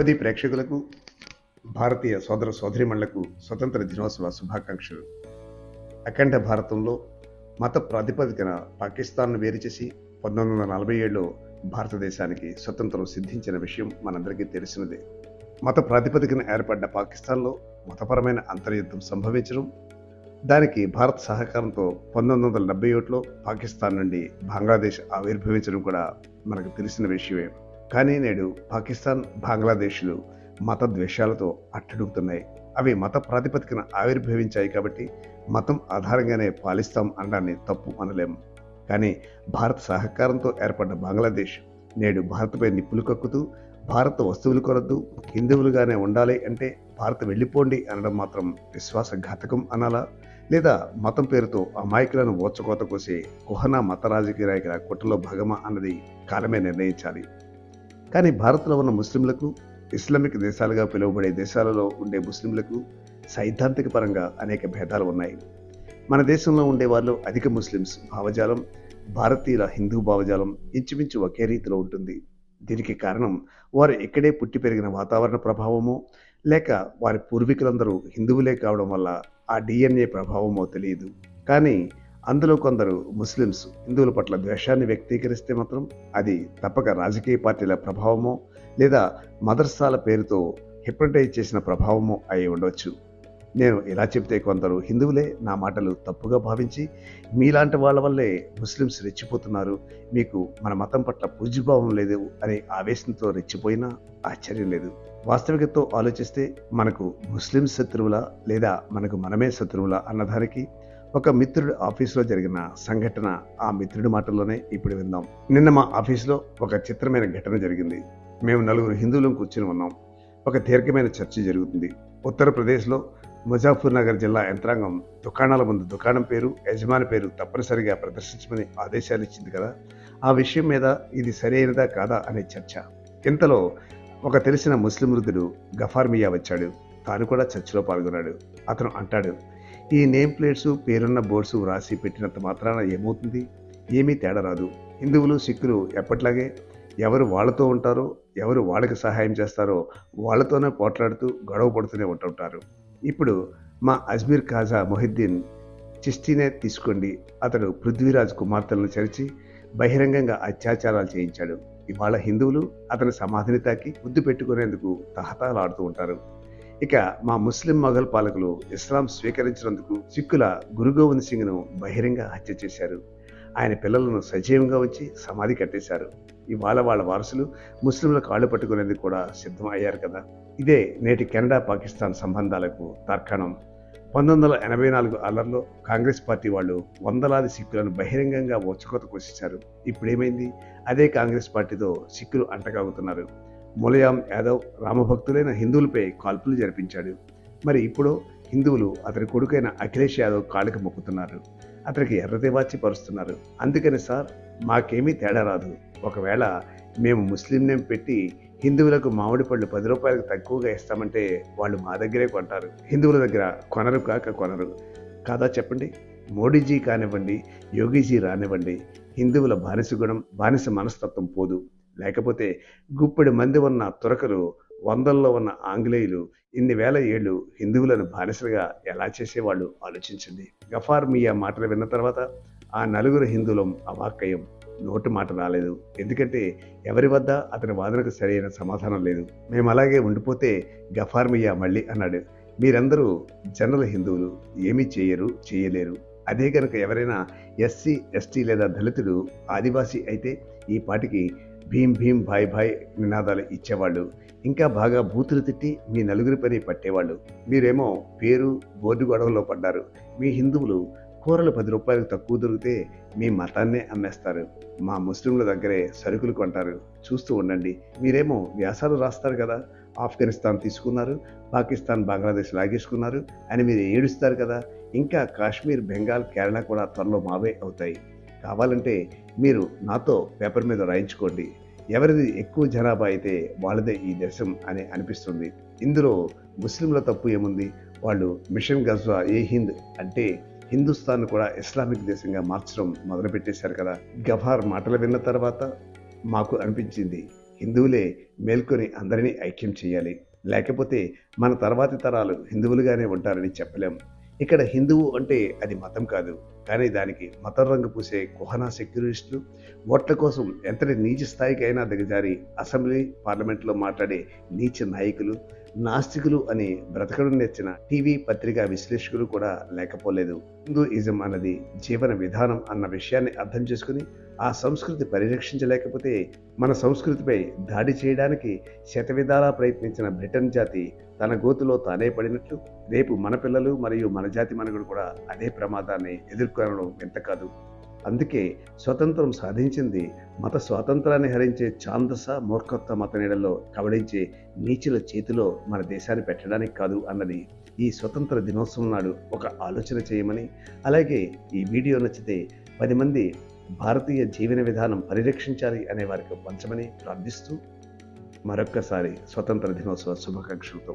ఉదయ ప్రేక్షకులకు భారతీయ సోదర సోదరిమణులకు స్వతంత్ర దినోత్సవ శుభాకాంక్షలు. అఖండ భారతంలో మత ప్రాతిపదికన పాకిస్తాన్ను వేరు చేసి పంతొమ్మిది వందల నలభై ఏడులో భారతదేశానికి స్వతంత్రం సిద్ధించిన విషయం మనందరికీ తెలిసినదే. మత ప్రాతిపదికన ఏర్పడ్డ పాకిస్తాన్లో మతపరమైన అంతర్యుద్ధం సంభవించడం దానికి భారత్ సహకారంతో పంతొమ్మిది వందల డెబ్బై ఒకటిలో పాకిస్తాన్ నుండి బంగ్లాదేశ్ ఆవిర్భవించడం కూడా మనకు తెలిసిన విషయమే. కానీ నేడు పాకిస్తాన్ బంగ్లాదేశ్లు మత ద్వేషాలతో అట్టడుగుతున్నాయి. అవి మత ప్రాతిపదికన ఆవిర్భవించాయి కాబట్టి మతం ఆధారంగానే పాలిస్తాం అనడాన్ని తప్పు అనలేము కానీ భారత్ సహకారంతో ఏర్పడ్డ బంగ్లాదేశ్ నేడు భారత్పై నిప్పులు కక్కుతూ భారత వస్తువులు కొరద్దు హిందువులుగానే ఉండాలి అంటే భారత్ వెళ్ళిపోండి అనడం మాత్రం విశ్వాసఘాతకం అనాలా? లేదా మతం పేరుతో అమాయకులను ఓచకోత కోసే కుహనా మత రాజకీయ నాయకుల కుట్రలో భాగమా అన్నది కాలమే నిర్ణయించాలి. కానీ భారత్లో ఉన్న ముస్లింలకు ఇస్లామిక్ దేశాలుగా పిలువబడే దేశాలలో ఉండే ముస్లింలకు సైద్ధాంతిక పరంగా అనేక భేదాలు ఉన్నాయి. మన దేశంలో ఉండే వాళ్ళు అధిక ముస్లిమ్స్ భావజాలం భారతీయుల హిందూ భావజాలం ఇంచుమించు ఒకే రీతిలో ఉంటుంది. దీనికి కారణం వారు ఇక్కడే పుట్టి పెరిగిన వాతావరణ ప్రభావమో లేక వారి పూర్వీకులందరూ హిందువులే కావడం వల్ల ఆ డిఎన్ఏ ప్రభావమో తెలియదు. కానీ అందులో కొందరు ముస్లిమ్స్ హిందువుల పట్ల ద్వేషాన్ని వ్యక్తీకరిస్తే మాత్రం అది తప్పక రాజకీయ పార్టీల ప్రభావమో లేదా మదర్సాల పేరుతో హిప్రటైజ్ చేసిన ప్రభావమో అయి ఉండవచ్చు నేను ఇలా చెప్తే కొందరు హిందువులే నా మాటలు తప్పుగా భావించి మీలాంటి వాళ్ళ వల్లే ముస్లిమ్స్ రెచ్చిపోతున్నారు మీకు మన మతం పట్ల పూజ్యభావం లేదు అనే ఆవేశంతో రెచ్చిపోయినా ఆశ్చర్యం లేదు. వాస్తవికతో ఆలోచిస్తే మనకు ముస్లిం శత్రువులా లేదా మనకు మనమే శత్రువులా అన్నదానికి ఒక మిత్రుడు ఆఫీసులో జరిగిన సంఘటన ఆ మిత్రుడి మాటల్లోనే ఇప్పుడు విందాం. నిన్న మా ఆఫీసులో ఒక చిత్రమైన ఘటన జరిగింది. మేము నలుగురు హిందువులను కూర్చుని ఉన్నాం. ఒక దీర్ఘమైన చర్చ జరుగుతుంది. ఉత్తరప్రదేశ్లో ముజాఫర్ నగర్ జిల్లా యంత్రాంగం దుకాణాల ముందు దుకాణం పేరు యజమాని పేరు తప్పనిసరిగా ప్రదర్శించమని ఆదేశాలు ఇచ్చింది కదా? ఆ విషయం మీద ఇది సరైనదా కాదా అనే చర్చ. ఇంతలో ఒక తెలిసిన ముస్లిం వృద్ధుడు గఫార్ మియా వచ్చాడు. తాను కూడా చర్చిలో పాల్గొన్నాడు. అతను అంటాడు ఈ నేమ్ ప్లేట్స్ పేరున్న బోర్డ్స్ వ్రాసి పెట్టినంత మాత్రాన ఏమవుతుంది? ఏమీ తేడా రాదు. హిందువులు సిక్కులు ఎప్పట్లాగే ఎవరు వాళ్ళతో ఉంటారో ఎవరు వాళ్ళకి సహాయం చేస్తారో వాళ్ళతోనే పోట్లాడుతూ గొడవ పడుతూనే ఉంటుంటారు. ఇప్పుడు మా అజ్మీర్ ఖాజా మొహిద్దీన్ చిస్తీనే తీసుకోండి. అతడు పృథ్వీరాజ్ కుమార్తెలను చరిచి బహిరంగంగా అత్యాచారాలు చేయించాడు. ఇవాళ హిందువులు అతని సమాధిని తాకి ముద్దు పెట్టుకునేందుకు తహతాలాడుతూ ఉంటారు. ఇక మా ముస్లిం మొఘల్ పాలకులు ఇస్లాం స్వీకరించినందుకు సిక్కుల గురు గోవింద్ సింగ్ను బహిరంగ హత్య చేశారు. ఆయన పిల్లలను సజీవంగా ఉంచి సమాధి కట్టేశారు. ఇవాళ వాళ్ళ వారసులు ముస్లింల కాళ్ళు పట్టుకునేందుకు కూడా సిద్ధం అయ్యారు కదా. ఇదే నేటి కెనడా పాకిస్తాన్ సంబంధాలకు తర్కణం. పంతొమ్మిది వందల ఎనభై నాలుగు అల్లర్లో కాంగ్రెస్ పార్టీ వాళ్ళు వందలాది సిక్కులను బహిరంగంగా ఓచకోత కోసేశారు. ఇప్పుడేమైంది? అదే కాంగ్రెస్ పార్టీతో సిక్కులు అంటగాగుతున్నారు. ములయాం యాదవ్ రామభక్తులైన హిందువులపై కాల్పులు జరిపించాడు. మరి ఇప్పుడు హిందువులు అతని కొడుకైన అఖిలేష్ యాదవ్ కాళ్ళకి మొక్కుతున్నారు. అతనికి ఎర్రదేవాచి పరుస్తున్నారు. అందుకని సార్ మాకేమీ తేడా రాదు. ఒకవేళ మేము ముస్లిం నేమ్ పెట్టి హిందువులకు మామిడి పళ్ళు పది రూపాయలకు తక్కువగా ఇస్తామంటే వాళ్ళు మా దగ్గరే కొంటారు. హిందువుల దగ్గర కొనరు కాక కొనరు. కాదా చెప్పండి? మోడీజీ కానివ్వండి యోగీజీ రానివ్వండి. హిందువుల బానిస గుణం బానిస మనస్తత్వం పోదు. లేకపోతే గుప్పెడు మంది ఉన్న తురకలు వందల్లో ఉన్న ఆంగ్లేయులు ఇన్ని వేల ఏళ్ళు హిందువులను బానిసలుగా ఎలా చేసేవాళ్ళు ఆలోచించింది. గఫార్ మియా మాటలు విన్న తర్వాత ఆ నలుగురు హిందువులం అవాక్కయం నోటు మాట రాలేదు. ఎందుకంటే ఎవరి వద్ద అతని వాదనకు సరైన సమాధానం లేదు. మేము అలాగే ఉండిపోతే గఫార్ మియా మళ్ళీ అన్నాడు. మీరందరూ జనరల్ హిందువులు ఏమీ చేయరు చేయలేరు. అదే కనుక ఎవరైనా ఎస్సీ ఎస్టీ లేదా దళితుడు ఆదివాసీ అయితే ఈ పాటికి భీం భీం భాయ్ భాయ్ నినాదాలు ఇచ్చేవాళ్ళు. ఇంకా బాగా బూతులు తిట్టి మీ నలుగురి పని పట్టేవాళ్ళు. మీరేమో పేరు బోర్డు గొడవలో పడ్డారు. మీ హిందువులు కూరలు పది రూపాయలకు తక్కువ దొరికితే మీ మతాన్నే అమ్మేస్తారు. మా ముస్లింల దగ్గరే సరుకులు కొంటారు. చూస్తూ ఉండండి. మీరేమో వ్యాసాలు రాస్తారు కదా. ఆఫ్ఘనిస్తాన్ తీసుకున్నారు పాకిస్తాన్ బంగ్లాదేశ్ లాగేసుకున్నారు అని మీరు ఏడుస్తారు కదా. ఇంకా కాశ్మీర్ బెంగాల్ కేరళ కూడా త్వరలో మావే అవుతాయి. కావాలంటే మీరు నాతో పేపర్ మీద రాయించుకోండి. ఎవరిది ఎక్కువ జనాభా అయితే వాళ్ళదే ఈ దేశం అని అనిపిస్తుంది. ఇందులో ముస్లింల తప్పు ఏముంది? వాళ్ళు మిషన్ గజ్వా ఏ హింద్ అంటే హిందుస్థాన్ కూడా ఇస్లామిక్ దేశంగా మార్చడం మొదలుపెట్టేశారు కదా. గఫార్ మాటలు విన్న తర్వాత మాకు అనిపించింది హిందువులే మేల్కొని అందరినీ ఐక్యం చేయాలి. లేకపోతే మన తర్వాతి తరాలు హిందువులుగానే ఉంటారని చెప్పలేం. ఇక్కడ హిందువు అంటే అది మతం కాదు. కానీ దానికి మతం రంగు పూసే కుహనా సెక్యులరిస్టులు ఓట్ల కోసం ఎంతటి నీచ స్థాయికైనా దిగజారి అసెంబ్లీ పార్లమెంట్లో మాట్లాడే నీచ నాయకులు నాస్తికులు అని బ్రతకడం నేర్చిన టీవీ పత్రికా విశ్లేషకులు కూడా లేకపోలేదు. హిందూయిజం అన్నది జీవన విధానం అన్న విషయాన్ని అర్థం చేసుకుని ఆ సంస్కృతి పరిరక్షించలేకపోతే మన సంస్కృతిపై దాడి చేయడానికి శతవిధాలా ప్రయత్నించిన బ్రిటన్ జాతి తన గోతులో తానే పడినట్లు రేపు మన పిల్లలు మరియు మన జాతి మనుగడు కూడా అదే ప్రమాదాన్ని ఎదుర్కొనడం ఎంత కాదు. అందుకే స్వతంత్రం సాధించింది మత స్వాతంత్రాన్ని హరించే ఛాందస మూర్ఖత్వ మత నీడలో కబడించే నీచుల చేతిలో మన దేశాన్ని పెట్టడానికి కాదు అన్నది ఈ స్వతంత్ర దినోత్సవం నాడు ఒక ఆలోచన చేయమని అలాగే ఈ వీడియో నచ్చితే పది మంది భారతీయ జీవన విధానం పరిరక్షించాలి అనే వారికి పంచమని ప్రార్థిస్తూ మరొక్కసారి స్వతంత్ర దినోత్సవ శుభాకాంక్షలతో